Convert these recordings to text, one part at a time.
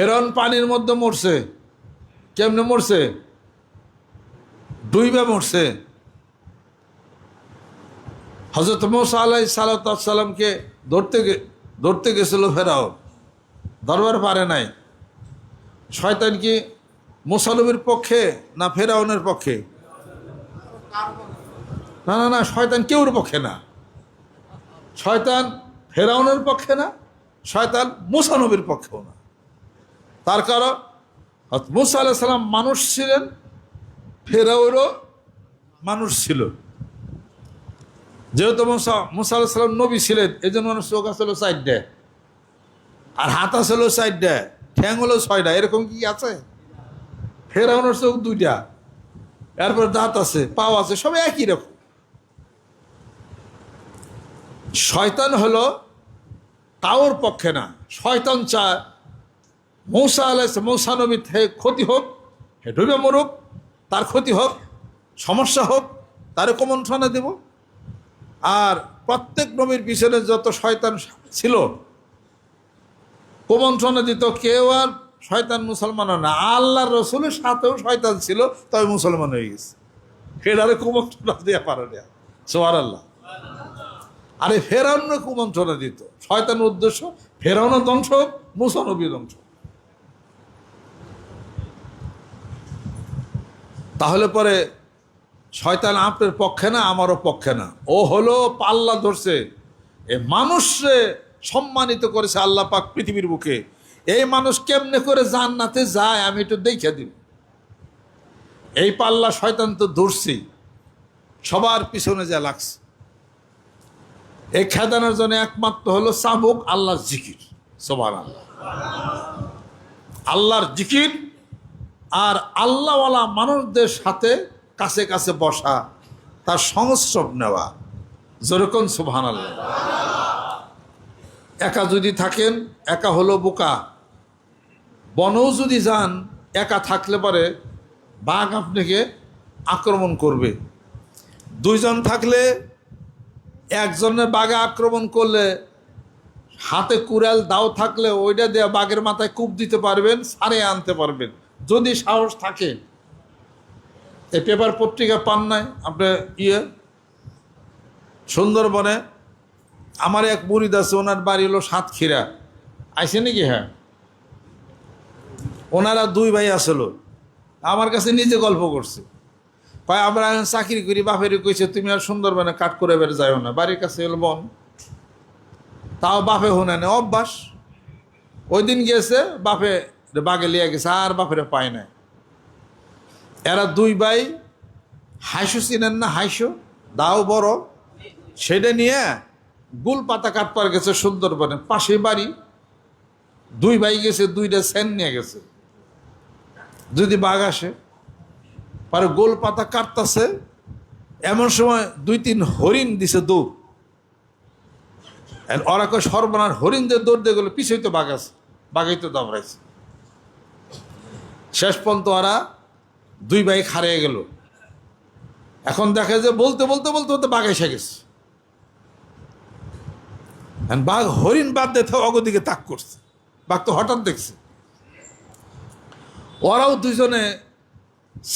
ফেরন পানির মধ্যে মরছে। কেমনে মরছে? ডুইবে মরছে। হজরত মৌসা আলাই সালাতামকে ধরতে ধরতে গেছিল ফেরাও। দরবার পারে নাই। শয়তান কি মুসালবির পক্ষে না ফেরাউনের পক্ষে? না না না, শয়তান কেউর পক্ষে না। শয়তান ফেরাউনের পক্ষে না, শয়তান মুসানবীর পক্ষেও না। তার কারণ মুসা আলাহ সাল্লাম মানুষ ছিলেন ফেরাউরও মানুষ ছিল। যেহেতু মুসা মুসা আলাহ সাল্লাম নবী ছিলেন এই জন্য মানুষ চোখ আসলো সাইডে আর হাত আসলো সাইডে ঠ্যাং হলো ছয়টা, এরকম কি আছে? ফেরাউনের চোখ দুইটা, এরপর দাঁত আছে, পাও আছে, সব একই রকম। শয়তান হলো তাওর পক্ষে না, শয়তান চায় মৌসা আলাইস মৌসা নবী থেকে ক্ষতি হোক, হে ডুবে মরুক, তার ক্ষতি হোক, সমস্যা হোক, তারে কমন্ত্রণা দেব। আর প্রত্যেক নবীর পিছনে যত শয়তান ছিল, কুমন্ত্রণা দিত, কেউ আর শয়তান মুসলমান না। আল্লাহর রসুলের সাথেও শয়তান ছিল, তবে মুসলমান হয়ে গেছে। সেটারে কুমন্ত্রণা দেওয়া পারে না। সোয়ার আল্লাহ আরে ফেরাউন কুমন্ত্রণা দিত। শয়তানের উদ্দেশ্য, ফেরাউনও ধ্বংস হোক মুসানবী ধ্বংস তাহলে পরে শয়তান আপনার পক্ষে না, আমারও পক্ষে না। ও হলো পাল্লা ধরছে। এ মানুষে সম্মানিত করেছে আল্লাহ পাক পৃথিবীর বুকে। এই মানুষ কেমনে করে জান্নাতে যায় আমি একটু দেখে দিব এই পাল্লা শয়তান তো ধরছি সবার পিছনে যা লাগছে। এই খেদানোর জন্য একমাত্র হলো চাবুক আল্লাহর জিকির। সোভান আল্লাহ আল্লাহর জিকির আর আল্লাহওয়ালা মানুষদের সাথে কাছে কাছে বসা, তার সংস্রব নেওয়া। যেরকম সুবহান আল্লাহ একা যদি থাকেন, একা হলো বোকা। বনও যদি যান, একা থাকলে পরে বাঘ আপনাকে আক্রমণ করবে। দুইজন থাকলে একজনের বাঘে আক্রমণ করলে, হাতে কুড়াল দাও থাকলে ওইটা দিয়ে বাঘের মাথায় কূপ দিতে পারবেন সারে আনতে পারবেন। যদি সাহস থাকে এই পেপার পত্রিকা পান নাই আপনার ইয়ে সুন্দরবনে, আমার এক মুরিদ আছে, ওনার বাড়ি হলো সাতক্ষীরা। আইসে নাকি? হ্যাঁ। ওনারা দুই ভাই আসলো আমার কাছে নিজে গল্প করছে। কয়, আমরা চাকরি করি, বাপেরই কইছে, তুমি আর সুন্দরবনে কাট করে বের যাও না, বাড়ির কাছে এলো বন। তাও বাপে শুনে না অভ্যাস। ওই দিন গেছে বাপে বাগে লিয়ে গেছে, আর বাপেরে পায় নাই। এরা দুই ভাই হাইসো চিনেন না? হাইসো? দাও বড়। সেটা নিয়ে গুল পাতা কাটপার গেছে সুন্দরবনে। পাশে বাড়ি। দুই ভাই গেছে, দুইটা সেন নিয়ে গেছে। যদি বাঘ আসে, পরে গোল পাতা কাটতাছে, এমন সময় দুই তিন হরিণ দিছে দৌড়। আর ওরা কয় সর্বনার হরিণ যে দৌড় দিয়ে গেলো পিছিয়ে তো বাঘ আছে বাঘাই তো দাবড়াইছে শেষ পর্যন্ত ওরা দুই ভাই হারিয়ে গেল। এখন দেখে যে বলতে বলতে বলতে বলতে বাঘ এসে গেছে। বাঘ হরিণ বাদ দেখে অগদিকে তাক করছে। বাঘ তো হঠাৎ দেখছে। ওরাও দুজনে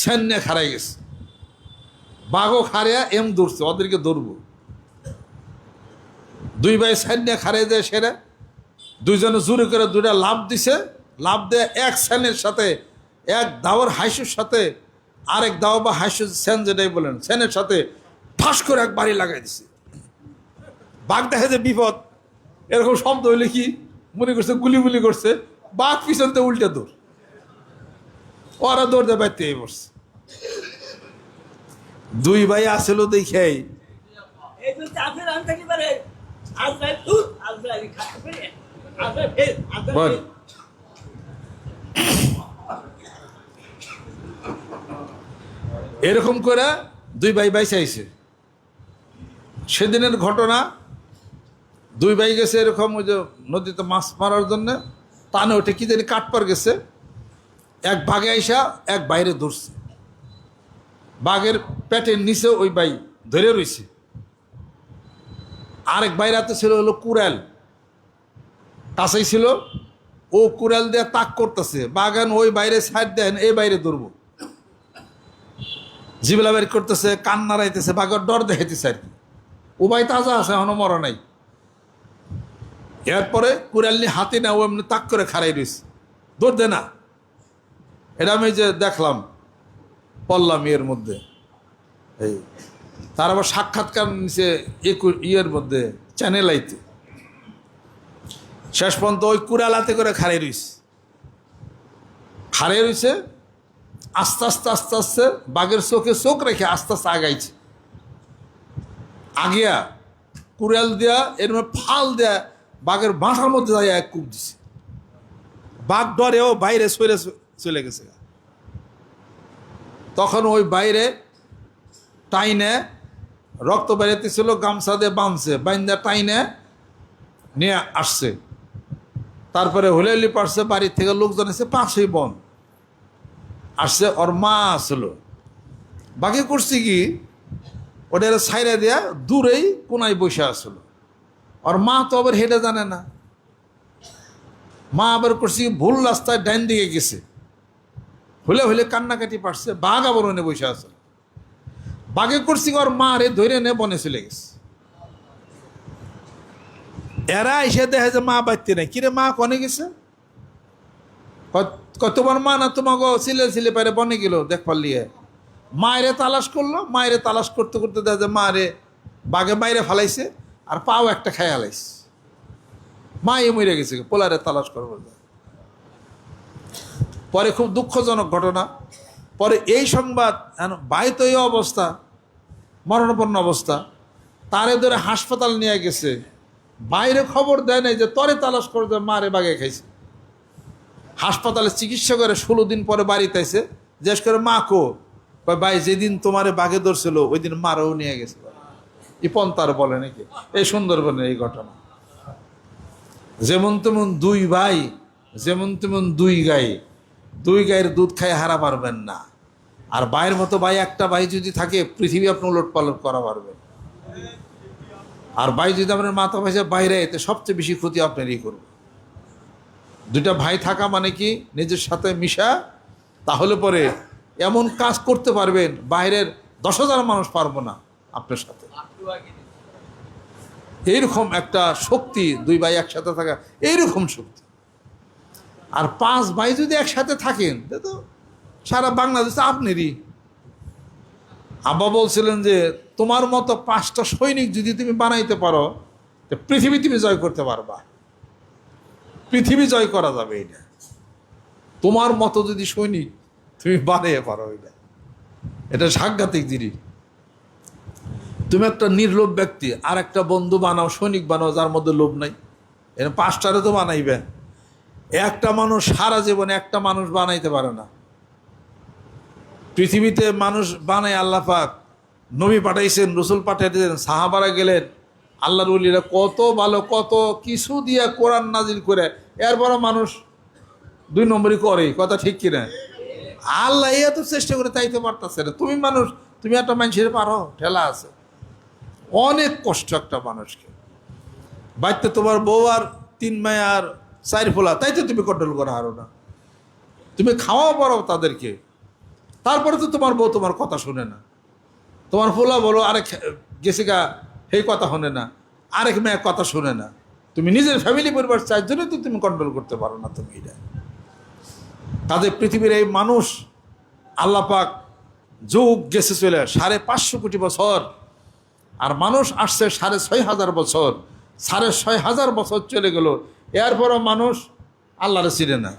সেন্নে খারাই গেছে। বাঘও খারিয়া এম দৌড়ছে ওদেরকে দৌড়বো দুই ভাই সেন্নে খারিয়ে যায় সেরে। দুইজনে জোরে করে দুইটা লাভ দিছে। লাভ দিয়ে এক সেনের সাথে এক দাওয়ার হাইসুর সাথে আরেক দাও বা হাইসু সেন যেটাই বলেন সেনের সাথে ঠাস করে এক বাড়ি লাগাই দিছে। বাঘ দেখে যে বিপদ এরকম শব্দ হইলে কি মনে করছে গুলি গুলি করছে? বাঘ পিছনতে উল্টে দৌড়। ওরা দৌড় দিয়ে বাইতে বসছে দুই ভাই আসলো দেখেই এই তো চাপের আনতে কি পারে আজরাইল উঠ আজরাইল খাবে আজরাইল ফের আজরাইল বল ফের। এরকম করে দুই ভাই ভাই চাইছে সেদিনের ঘটনা, দুই ভাই গেছে এরকম ওই যে নদীতে মাছ মারার জন্য টানে ওঠে, কি জানি কাটপার গেছে। এক বাঘে আইসা, এক বাইরে ধরছে বাঘের পেটের নিচে ওই বাই ধরে রইছে। আরেক বাইরে হাতে ছিল হলো কুড়াল। কাছেই ছিল, ও কুড়াল দিয়ে তাক করতেছে। বাগান ওই বাইরে সাইড দেন, এই বাইরে ধরবো জিবলা বের করতেছে কান্না রাইতেছে বাঘর ডর দেখাইতেছে আর কি। উবাই তাজা আছে, এখনও মরা নাই। এরপরে কুড়াল্লি হাতে না, ও এমনি তাক করে খাড়াই রয়েছে দৌড় দে না। এটা আমি যে দেখলাম পড়লাম ইয়ের মধ্যে। এই, তার আবার সাক্ষাৎকার নিচে ইয়ের মধ্যে চ্যানেল আইতে। শেষ পর্যন্ত ওই কুড়ালাতে করে খাড়াই রয়েছে খাড়াই রয়েছে আস্তে আস্তে আস্তে আস্তে বাঘের চোখে চোখ রেখে আস্তে আস্তে আগাইছে। আগিয়া কুড়াল দেয়া এর ফাল দেয়া বাঘের বাঁটার মধ্যে যাই এক কূপ দিছে। বাঘ ডরেও বাইরে সরে চলে গেছে তখন ওই বাইরে টাইনে রক্ত বেরোতেছিল, গামছা দিয়ে বাঁধছে, বাইন্দা টাইনে নিয়ে আসছে। তারপরে হুলেলি পারছে বাড়ির থেকে লোকজন এসে পাশেই বন। আসছে ওর মা আসলো। বাকি করছি কি ওটা সাইরা দেয়া দূরেই কোনায় বসে আসলো। ওর মা তো আবার হেঁটে জানে না। মা আবার করছি ভুল রাস্তায় ডাইন দিকে গেছে। হলে হলে কান্নাকাটি পারছে, বাঘ আবার ওনে বসে আছে। বাঘে করছি ওর মা রে ধরে নে বনে চলে গেছে। এরা এসে দেখে যে মা বাড়তে নাই। কিরে মা, কনে গেছে? তোমার মা না তোমাকে সিলে সিলে পারে বনে গেল, দেখ পারলিয়ে মায়েরে তালাশ করল, মায়েরে তালাশ করতে করতে দেখা যায় মারে বাঘে বাইরে ফালাইছে আর পাও একটা খাই হালাইছে মাই মরে গেছে, পোলারে তালাশ করব পরে। খুব দুঃখজনক ঘটনা। পরে এই সংবাদ বাইত এই অবস্থা মরণাপন্ন অবস্থা, তারে ধরে হাসপাতাল নিয়ে গেছে। বাইরে খবর দেয় নাই যে তরে তালাশ করে মারে বাগে খাইছে। হাসপাতালে চিকিৎসা করে ষোলো দিন পরে বাড়িতে এসে জিজ্ঞেস করে, মা কো? ভাই, যেদিন তোমারে বাঘে ধরছিল ওই দিন মারাও নিয়ে গেছে। ইপন তার বলে নাকি? এই সুন্দরবনের এই ঘটনা। যেমন তেমন দুই ভাই, যেমন তেমন দুই গাই। দুই গায়ের দুধ খাই হারা পারবেন না। আর ভাইয়ের মতো ভাই, একটা ভাই যদি থাকে, পৃথিবী আপনি উলট পালট করা পারবেন। আর ভাই যদি আপনার মাথা ভাইসে বাইরে এতে সবচেয়ে বেশি ক্ষতি আপনারই করবে। দুইটা ভাই থাকা মানে কি নিজের সাথে মিশা, তাহলে পরে এমন কাজ করতে পারবেন বাইরের দশ হাজার মানুষ পারব না আপনার সাথে। এইরকম একটা শক্তি, দুই ভাই একসাথে থাকা, এইরকম শক্তি। আর পাঁচ ভাই যদি একসাথে থাকেন তো সারা বাংলাদেশে আপনারই। আব্বা বলছিলেন যে, তোমার মতো পাঁচটা সৈনিক যদি তুমি বানাইতে পারো, তো পৃথিবী তুমি জয় করতে পারবা। পৃথিবী জয় করা যাবে এটা। তোমার মতো যদি সৈনিক, তুমি বানিয়ে পারো এটা। এটা সাংঘাতিক জিনিস। তুমি একটা নির্লোভ ব্যক্তি, আর একটা বন্ধু বানাও, সৈনিক বানাও, যার মধ্যে লোভ নাই। এর পাঁচটারে তো বানাইবে। একটা মানুষ সারা জীবনে একটা মানুষ বানাইতে পারে না। পৃথিবীতে মানুষ বানায় আল্লাহ পাক। নবী পাঠাইছেন, রসুল পাঠাইছেন, সাহাবারা গেলেন। আল্লাহর উলিরা কত ভালো, কত কিছু দিয়ে কোরআন নাজিল করে এরপরও মানুষ দুই নম্বরই করে, কথা ঠিক কিনা? আল্লাহ এত চেষ্টা করে তাইতে পারতেছে না। তুমি মানুষ, তুমি একটা মানুষের পারো, ঠেলা আছে। অনেক কষ্ট একটা মানুষকে। বাড়িতে তোমার বউ আর তিন মায় আর চার ফোলা, তাই তো তুমি কন্ট্রোল করা হারো না। তুমি খাওয়া পারো তাদেরকে। তারপরে তো তোমার বউ তোমার কথা শুনে না। তোমার ফোলা বলো, আরেক গেছিকা সেই কথা শোনে না। আরেক মেয়ে কথা শুনে না। তুমি নিজের ফ্যামিলি পরিবার চারজনে তো তুমি কন্ট্রোল করতে পারো না তুমি এটা। তাদের পৃথিবীর এই মানুষ আল্লাপাক যুগ গেছে চলে, সাড়ে পাঁচশো কোটি বছর। আর মানুষ আসছে সাড়ে ছয় হাজার বছর, সাড়ে ছয় হাজার বছর চলে গেল। এরপরও মানুষ আল্লাহরে চিনে না,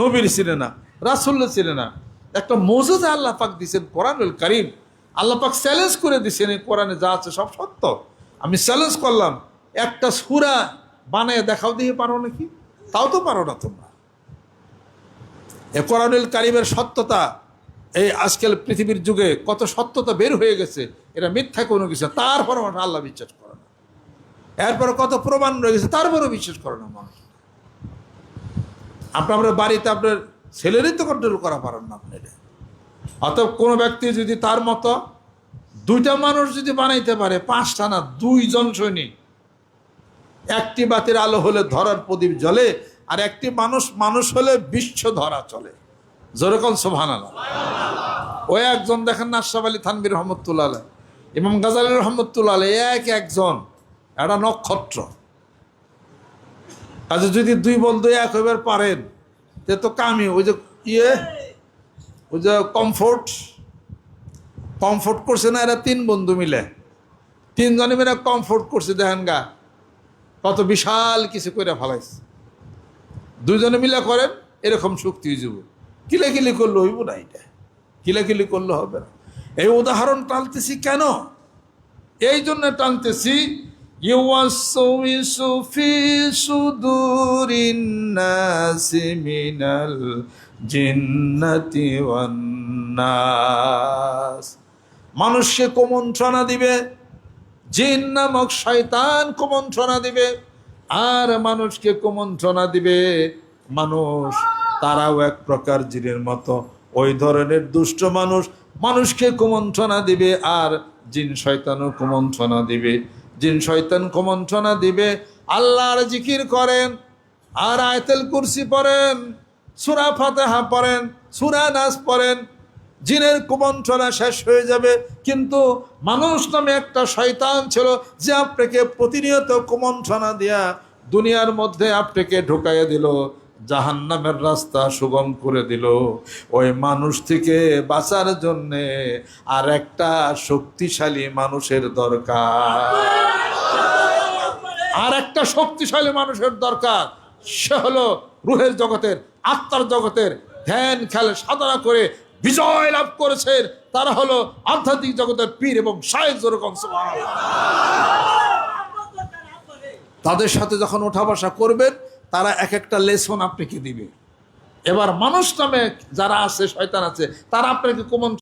নবীর চিনে না রাসুল্লা চিনে না। একটা মজুদে আল্লাহ পাক দিচ্ছেন কোরআনুল করিম। আল্লাহ পাক চ্যালেঞ্জ করে দিচ্ছেন এই কোরআনে যা আছে সব সত্য। আমি চ্যালেঞ্জ করলাম, একটা সুরা বানায় দেখাও দিয়ে পারো নাকি? তাও তো পারো না তোমরা। এ কোরআনুল কারিমের সত্যতা, এই আজকাল পৃথিবীর যুগে কত সত্যতা বের হয়ে গেছে, এটা মিথ্যা কোনো কিছু তারপর আল্লাহ বিশ্বাস করে না। এরপরে কত প্রমাণ রয়ে গেছে, তারপরেও বিশ্বাস করে না মানুষ। আপনার আপনার বাড়িতে আপনার ছেলেরই তো কন্ট্রোল করা পারেন না আপনি এটা। অতএব কোনো ব্যক্তি যদি তার মতো দুইটা মানুষ যদি বানাইতে পারে, পাঁচটা না, দুইজন সৈনিক একটি বাতির আলো হলে ধরার প্রদীপ জ্বলে, আর একটি মানুষ মানুষ হলে বিশ্ব ধরা চলে। যেরকম সোভান ওই একজন দেখেন না আলী থানবির রহমতুল্লাহ আলাই ইমাম গাজালি রহমতুল্লাহ আলাই এক একজন। একটা নক্ষত্র। আচ্ছা যদি দুই বন্ধু এক হইবার পারেন, তে তো কামি ওই যে ইয়ে ওই যে কমফোর্ট কমফোর্ট করছে না, এরা তিন বন্ধু মিলে। তিনজনে মিলে কমফোর্ট করছে, দেখেন গা। কত বিশাল কিছু করে ফেলাইছে। দুজনে মিলে করেন, এরকম শক্তি যাব। কিলাকিলি করলে হইব না এটা। কিলাকিলি করলে হবে না। এই উদাহরণ টানতেছি কেন? এই জন্য টানতেছি জিন্নাতি ওয়ান নাস মানুষকে কুমন্ত্রণা দিবে জিন নামক শয়তান কুমন্ত্রণা দিবে, আর মানুষকে কুমন্ত্রণা দিবে। মানুষ, তারাও এক প্রকার জিনের মতো। ওই ধরনের দুষ্ট মানুষ মানুষকে কুমন্ত্রণা দিবে, আর জিন শয়তানও কুমন্ত্রণা দিবে। জিন শয়তান কুমন্ত্রণা দিবে, আল্লাহর জিকির করেন, আর আয়তেল কুরসি পড়েন, সুরা ফাতেহা পড়েন, সুরা নাচ পড়েন জিনের কুমন্ত্রণা শেষ হয়ে যাবে। কিন্তু মানুষ নামে একটা শয়তান ছিল যে আপনাকে প্রতিনিয়ত কুমন্ত্রণা দিয়া দুনিয়ার মধ্যে আপনাকে ঢুকাইয়া দিল, জাহান্নামের রাস্তা সুগম করে দিল। ওই মানুষ থেকে বাঁচার জন্যে আর একটা শক্তিশালী মানুষের দরকার। আর একটা শক্তিশালী মানুষের দরকার, সে হলো রুহের জগতের, আত্মার জগতের ধ্যান খেলে সাধনা করে বিজয় লাভ করেছেন তারা হলো আধ্যাত্মিক জগতের পীর এবং তাদের সাথে যখন ওঠা বসা করবেন, তারা এক একটা লেসন আপনাকে দিবে। এবার মানুষ নামে যারা আছে, শয়তান আছে, তারা আপনাকে কোমন